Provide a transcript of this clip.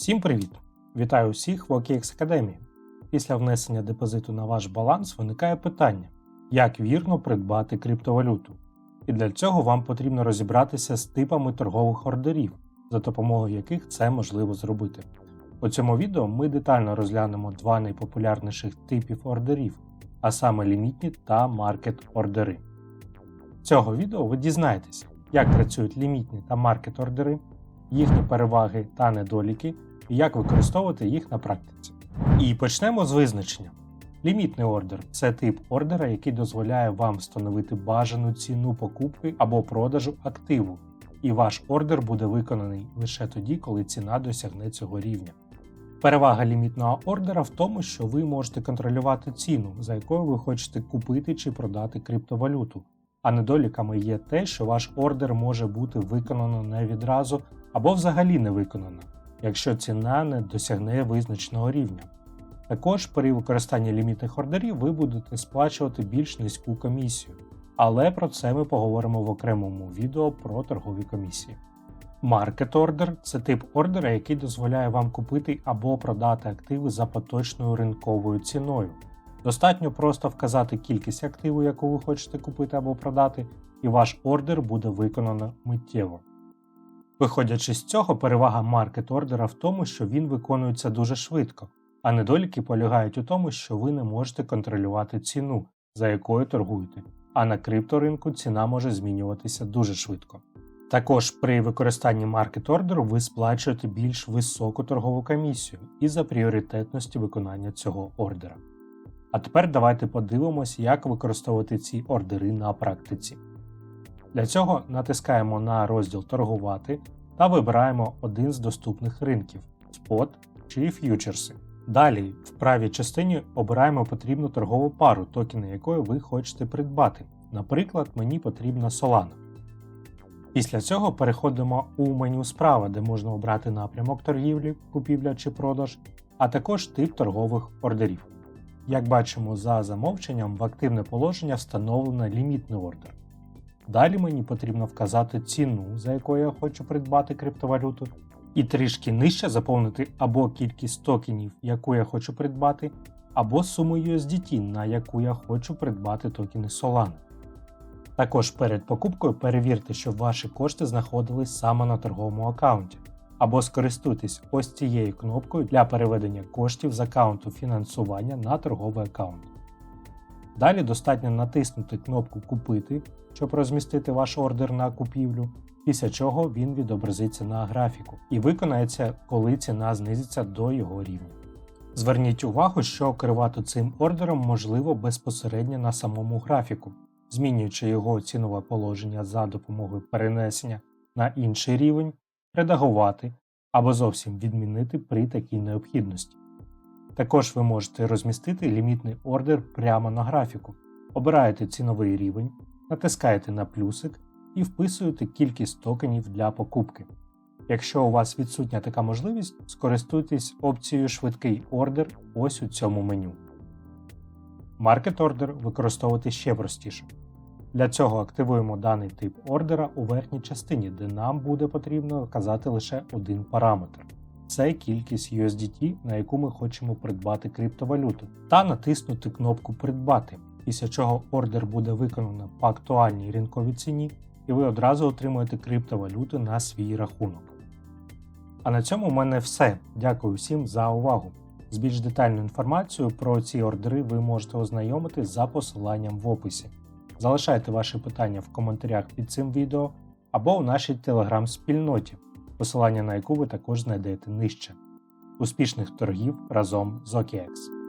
Всім привіт! Вітаю всіх в OKX Академії. Після внесення депозиту на ваш баланс виникає питання, як вірно придбати криптовалюту. І для цього вам потрібно розібратися з типами торгових ордерів, за допомогою яких це можливо зробити. У цьому відео ми детально розглянемо два найпопулярніших типів ордерів, а саме лімітні та маркет ордери. З цього відео ви дізнаєтесь, як працюють лімітні та маркет ордери, їхні переваги та недоліки і як використовувати їх на практиці. І почнемо з визначення. Лімітний ордер це тип ордера, який дозволяє вам встановити бажану ціну покупки або продажу активу, і ваш ордер буде виконаний лише тоді, коли ціна досягне цього рівня. Перевага лімітного ордера в тому, що ви можете контролювати ціну, за якою ви хочете купити чи продати криптовалюту, а недоліками є те, що ваш ордер може бути виконано не відразу або взагалі не виконано, якщо ціна не досягне визначеного рівня. Також при використанні лімітних ордерів ви будете сплачувати більш низьку комісію, але про це ми поговоримо в окремому відео про торгові комісії. Market Order – це тип ордера, який дозволяє вам купити або продати активи за поточною ринковою ціною. Достатньо просто вказати кількість активу, яку ви хочете купити або продати, і ваш ордер буде виконано миттєво. Виходячи з цього, перевага маркет ордера в тому, що він виконується дуже швидко, а недоліки полягають у тому, що ви не можете контролювати ціну, за якою торгуєте, а на крипторинку ціна може змінюватися дуже швидко. Також при використанні маркет ордеру ви сплачуєте більш високу торгову комісію із-за пріоритетності виконання цього ордера. А тепер давайте подивимось, як використовувати ці ордери на практиці. Для цього натискаємо на розділ Торгувати та вибираємо один з доступних ринків спот чи ф'ючерси. Далі в правій частині обираємо потрібну торгову пару, токени якої ви хочете придбати. Наприклад, мені потрібна Solana. Після цього переходимо у меню справа, де можна обрати напрямок торгівлі, купівля чи продаж, а також тип торгових ордерів. Як бачимо за замовченням, в активне положення встановлено лімітний ордер. Далі мені потрібно вказати ціну, за якою я хочу придбати криптовалюту, і трішки нижче заповнити або кількість токенів, яку я хочу придбати, або суму USDT, на яку я хочу придбати токени Solana. Також перед покупкою перевірте, щоб ваші кошти знаходились саме на торговому аккаунті, або скористуйтесь ось цією кнопкою для переведення коштів з аккаунту фінансування на торговий аккаунт. Далі достатньо натиснути кнопку Купити, щоб розмістити ваш ордер на купівлю, після чого він відобразиться на графіку і виконається, коли ціна знизиться до його рівня. Зверніть увагу, що керувати цим ордером можливо безпосередньо на самому графіку, змінюючи його цінове положення за допомогою перенесення на інший рівень, редагувати або зовсім відмінити при такій необхідності. Також ви можете розмістити лімітний ордер прямо на графіку, обираєте ціновий рівень, натискаєте на плюсик і вписуєте кількість токенів для покупки. Якщо у вас відсутня така можливість, скористуйтесь опцією Швидкий ордер ось у цьому меню. Market Order використовувати ще простіше. Для цього активуємо даний тип ордера у верхній частині, де нам буде потрібно вказати лише один параметр це кількість USDT, на яку ми хочемо придбати криптовалюту, та натиснути кнопку Придбати, після чого ордер буде виконано по актуальній ринковій ціні, і ви одразу отримуєте криптовалюту на свій рахунок. А на цьому в мене все. Дякую всім за увагу. З більш детальною інформацією про ці ордери ви можете ознайомитись за посиланням в описі. Залишайте ваші питання в коментарях під цим відео або в нашій телеграм-спільноті посилання на яку ви також знайдете нижче. Успішних торгів разом з OKX!